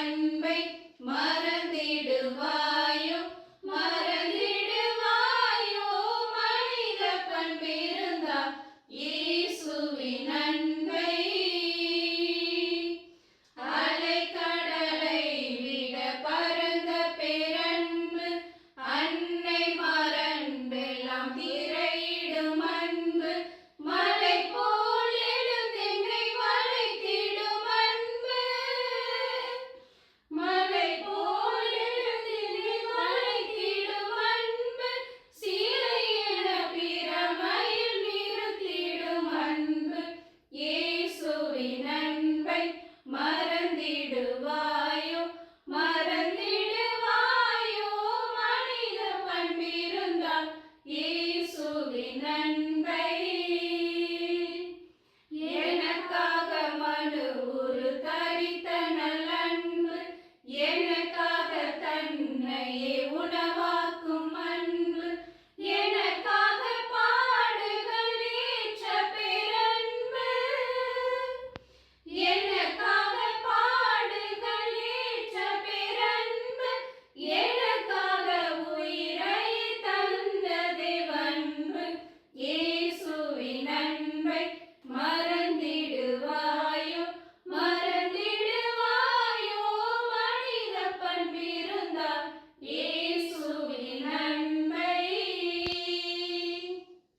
அன்பை மறு மறந்திடுவாயோ? மறந்திடுவாயோ? மனித பண்பிருந்தால் இயேசுவின் நண்பை